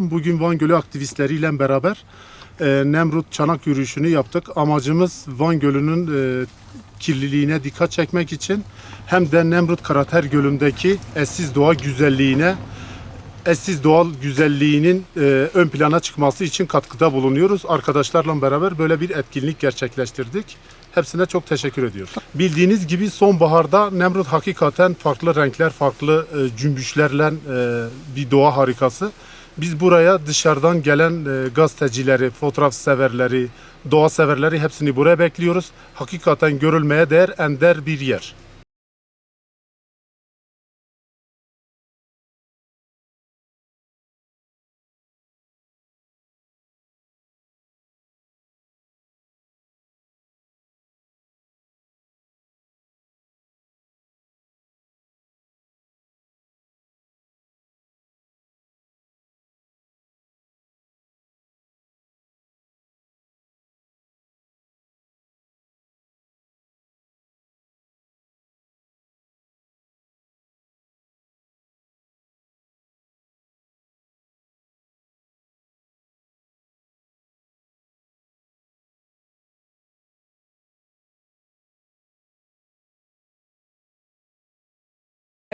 Bugün Van Gölü aktivistleriyle beraber e, Nemrut Çanak yürüyüşünü yaptık. Amacımız Van Gölü'nün e, kirliliğine dikkat çekmek için hem de Nemrut Karater Gölü'ndeki eşsiz doğa güzelliğine eşsiz doğal güzelliğinin e, ön plana çıkması için katkıda bulunuyoruz. Arkadaşlarla beraber böyle bir etkinlik gerçekleştirdik. Hepsine çok teşekkür ediyoruz. Bildiğiniz gibi sonbaharda Nemrut hakikaten farklı renkler, farklı e, cümbüşlerle e, bir doğa harikası. Biz buraya dışarıdan gelen e, gazetecileri, fotoğraf severleri, doğa severleri hepsini buraya bekliyoruz. Hakikaten görülmeye değer ender bir yer.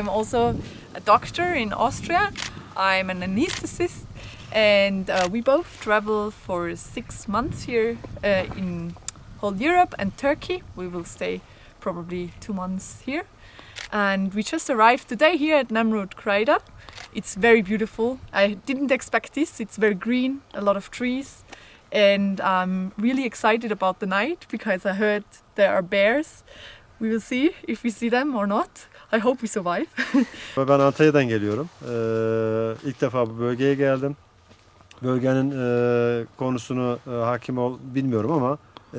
I'm also a doctor in Austria. I'm an anesthetist, and uh, we both travel for six months here uh, in whole Europe and Turkey. We will stay probably two months here, and we just arrived today here at Namrud Kraida. It's very beautiful. I didn't expect this. It's very green, a lot of trees, and I'm really excited about the night because I heard there are bears. We will see if we see them or not. I hope we survive. Ben Antalya'dan geliyorum. Ee, ilk defa bu bölgeye geldim. Bölgenin e, konusunu e, hakim ol bilmiyorum ama e,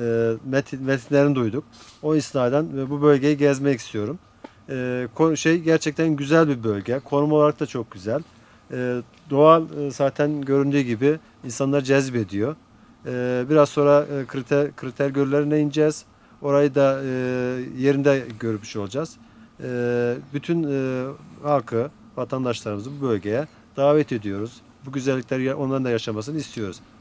met- metinlerini duyduk. O isnaden e, bu bölgeyi gezmek istiyorum. E, şey gerçekten güzel bir bölge. Konum olarak da çok güzel. E, doğal e, zaten göründüğü gibi insanları cezbediyor. E, biraz sonra e, kriter kriter göllerine ineceğiz. Orayı da e, yerinde görmüş olacağız. E, bütün e, halkı, vatandaşlarımızı bu bölgeye davet ediyoruz. Bu güzellikleri onların da yaşamasını istiyoruz.